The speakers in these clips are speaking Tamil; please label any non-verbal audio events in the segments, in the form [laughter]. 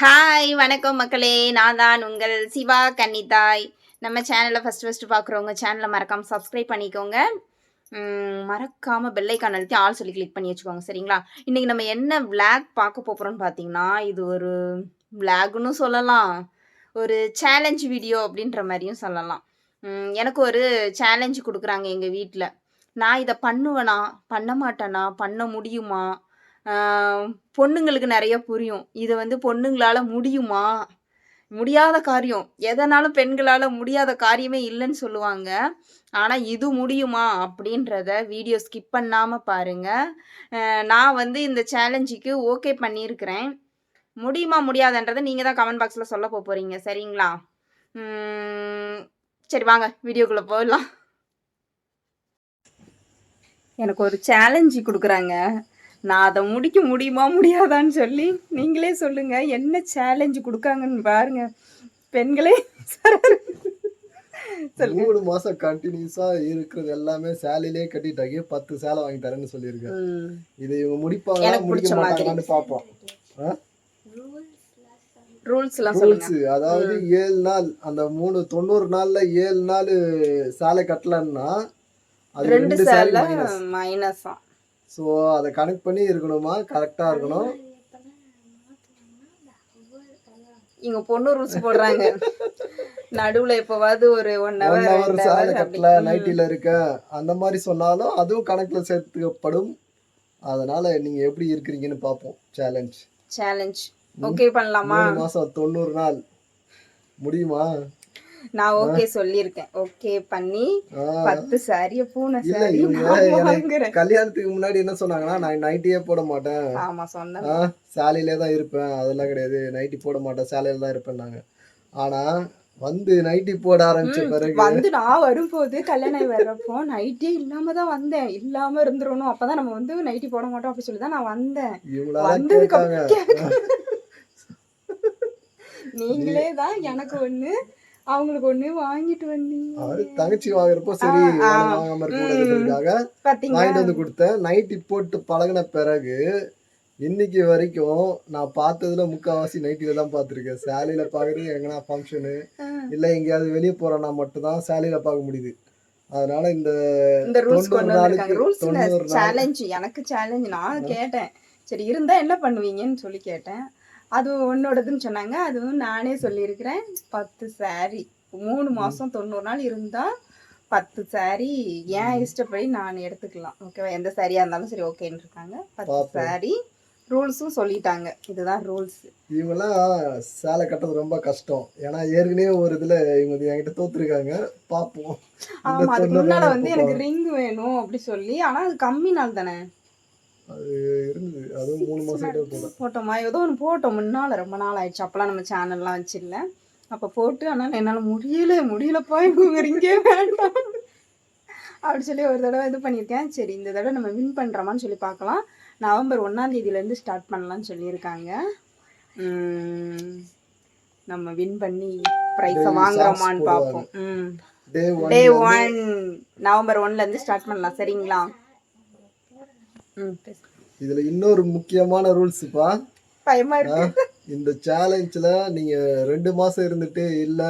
ஹாய் வணக்கம் மக்களே. நான் தான் உங்கள் சிவா கன்னிதாய். நம்ம சேனலை ஃபஸ்ட் ஃபஸ்ட்டு பார்க்குறவங்க சேனலை மறக்காமல் சப்ஸ்கிரைப் பண்ணிக்கோங்க. மறக்காமல் பெல்லைக்கான் அழுத்தி ஆள் சொல்லி கிளிக் பண்ணி வச்சுக்கோங்க சரிங்களா? இன்றைக்கி நம்ம என்ன விளாக் பார்க்க போகிறோம்னு பார்த்தீங்கன்னா இது ஒரு விளாக்னு சொல்லலாம். ஒரு சேலஞ்ச் வீடியோ அப்படின்ற மாதிரியும் சொல்லலாம். எனக்கு ஒரு சேலஞ்சு கொடுக்குறாங்க எங்கள் வீட்டில் நான் இதை பண்ணுவேனா பண்ண மாட்டேனா பண்ண முடியுமா? பொண்ணுங்களுக்கு நிறைய புரியும். இது வந்து பொண்ணுங்களால் முடியுமா? முடியாத காரியம். எதனாலும் பெண்களால் முடியாத காரியமே இல்லைன்னு சொல்லுவாங்க. ஆனால் இது முடியுமா அப்படின்றத வீடியோ ஸ்கிப் பண்ணாமல் பாருங்கள் நான் வந்து இந்த சேலஞ்சுக்கு ஓகே பண்ணியிருக்கிறேன். முடியுமா முடியாதன்றதை நீங்கள் தான் கமெண்ட் பாக்ஸில் சொல்ல போகிறீங்க சரிங்களா? சரி வாங்க வீடியோக்குள்ளே போயிடலாம். எனக்கு ஒரு சேலஞ்சு கொடுக்குறாங்க. நான் அதை முடிக்க முடியுமா முடியாதான்னு சொல்லி நீங்களே சொல்லுங்க. என்ன சேலஞ்சு கொடுக்காங்கன்னு பாருங்க. பெண்களே மூணு மாசம் கண்டினியூஸா இருக்கிறது எல்லாமே சேலையிலே கட்டிட்டாங்க பத்து சேலை வாங்கி தரேன்னு சொல்லியிருக்கேன் ம், இது இவங்க முடிப்பாங்களா எனக்கு முடிக்க. மாட்டாங்களான்னு பார்ப்போம். ரூல்ஸ் அதாவது ஏழு நாள் அந்த மூணு தொண்ணூறு நாள்ல ஏழு நாள் சேலை கட்டலன்னா அது ரெண்டு சேலை மைனஸா ஸோ அதை கனெக்ட் பண்ணி இருக்கணுமா? கரெக்டா இருக்கணும். இங்க பொண்ணு ரூல்ஸ் போடுறாங்க. நடுவுல எப்பவாவது ஒரு ஒன் ஹவர் சேலை கட்டல நைட்டில இருக்க அந்த மாதிரி சொன்னாலும் அதுவும் கணக்குல சேர்த்துக்கப்படும். அதனால நீங்க எப்படி இருக்கிறீங்கன்னு பார்ப்போம். சேலஞ்ச் சேலஞ்ச் ஓகே பண்ணலாமா? மாசம் தொண்ணூறு நாள். முடியுமா? நான் ஓகே சொல்லியிருக்கேன். ஓகே பண்ணி. பத்து சாரிய பூனை சாரி கல்யாணத்துக்கு முன்னாடி என்ன சொன்னாங்கன்னா நான் நைட்டியே போட மாட்டேன். ஆமா சொன்னேன். சாலையிலே தான் இருப்பேன். அதெல்லாம் கிடையாது. நைட்டி போட மாட்டேன். சாலையில தான் இருப்பேன்னாங்க ஆனா வந்து நைட்டி போட ஆரம்பிச்ச பிறகு வந்து நான் வரும்போது கல்யாணம் வர்றப்போ நைட்டே இல்லாம தான் வந்தேன். இல்லாம இருந்துடணும் அப்பதான் நம்ம வந்து நைட்டி போட மாட்டோம் அப்படி சொல்லி தான் நான் வந்தேன். வந்ததுக்கு [laughs] நீங்களே தான் எனக்கு ஒண்ணு அவங்களுக்கு ஒண்ணு வாங்கிட்டு வந்தீங்க. தங்கச்சி வாங்குறப்போ சரி வாங்காம பாத்தீங்களா வாங்கிட்டு வந்து கொடுத்தேன். நைட்டி போட்டு பழகுன பிறகு இன்னைக்கு வரைக்கும் நான் பார்த்ததுல முக்காவாசி நைட்டில தான் பார்த்துருக்கேன். சேலையில பாக்குறது எங்கன்னா ஃபங்க்ஷனு இல்ல எங்கேயாவது வெளியே போறேன்னா மட்டும்தான் சேலையில பார்க்க முடியுது. அதனால இந்த இந்த ரூல்ஸ் கொண்டு வந்திருக்காங்க. ரூல்ஸ் சேலஞ்ச் எனக்கு சேலஞ்ச் நான் கேட்டேன். சரி இருந்தா என்ன பண்ணுவீங்கன்னு சொல்லி கேட்டேன். அது உன்னோடதுன்னு சொன்னாங்க. அதுவும் நானே சொல்லியிருக்கிறேன். பத்து saree. மூணு மாசம் தொண்ணூறு நாள் இருந்தா பத்து saree ஏன் இஷ்டப்படி நான் எடுத்துக்கலாம். ஓகேவா எந்த சாரியா இருந்தாலும் சரி ஓகேன்னு இருக்காங்க. பத்து saree ரூல்ஸும் சொல்லிட்டாங்க. இதுதான் ரூல்ஸ் இவங்கெல்லாம் சேலை கட்டுறது ரொம்ப கஷ்டம். ஏன்னா ஏற்கனவே ஒரு இதுல இவங்க என்கிட்ட தோத்துருக்காங்க. பார்ப்போம் இந்த ஆமா அதுக்கு முன்னால வந்து எனக்கு ரிங் வேணும் அப்படி சொல்லி. ஆனா அது கம்மி நாள் தானே? அது இருந்தது. அதுவும் மூணு போட்டோமா? ஏதோ ஒன்று போட்டோம். முன்னால் ரொம்ப நாள் ஆயிடுச்சு. அப்போலாம் நம்ம சேனல்லாம் வச்சிடல அப்போ போட்டு ஆனால் என்னால் முடியல முடியலப்பா இவங்க இங்கே வேண்டாம். அப்படி சொல்லி ஒரு தடவை இது பண்ணியிருக்கேன். சரி இந்த தடவை நம்ம வின் பண்ணுறோமான்னு சொல்லி பார்க்கலாம். நவம்பர் ஒன்றாம் தேதியிலேருந்து ஸ்டார்ட் பண்ணலாம்னு சொல்லியிருக்காங்க. நம்ம வின் பண்ணி ப்ரைஸை வாங்குறோமான்னு பார்ப்போம். டே ஒன் நவம்பர் ஒன்லேருந்து ஸ்டார்ட் பண்ணலாம். சரிங்களா. இதுல இன்னொரு முக்கியமான ரூல்ஸ்ப்பா பயமா இருக்கு. இந்த சேலஞ்சில் நீங்க ரெண்டு மாசம் இருந்துட்டு இல்ல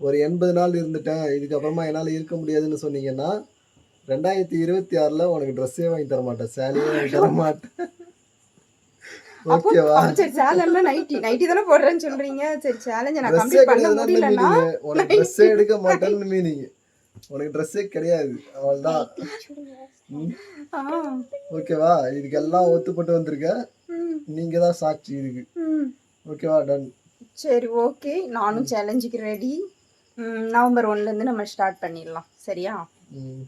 ஒரு எண்பது நாள் இருந்துட்டேன் இதுக்கப்புறமா என்னால இருக்க முடியாதுன்னு சொன்னீங்கன்னா ரெண்டாயிரத்தி இருபத்தி ஆறுல உனக்கு ட்ரெஸ்ஸே வாங்கி தர மாட்டேன் சேலையே வாங்கி தர மாட்டேன். ஓகேவா சரி சேலஞ்ச் நைட்டி நைட்டி தானே போடுறேன்னு சொல்றீங்க. சரி சேலஞ்ச நான் ட்ரெஸ்ஸே கம்ப்ளீட் பண்ண மீனிங் உனக்கு ட்ரெஸ்ஸே எடுக்க மாட்டேன்னு மீனிங் உனக்கு ட்ரெஸ்ஸே கிடையாது. அவ்வளவுதான். ஓகேவா? இதுக்கெல்லாம் ஒத்துப்பட்டு வந்திருக்க. நீங்க தான் சாட்சி இதுக்கு. ஓகேவா? டன் சரி ஓகே. நானும் சேலஞ்சுக்கு ரெடி நவம்பர் ஒன்லேருந்து நம்ம ஸ்டார்ட் பண்ணிடலாம். சரியா? ம்.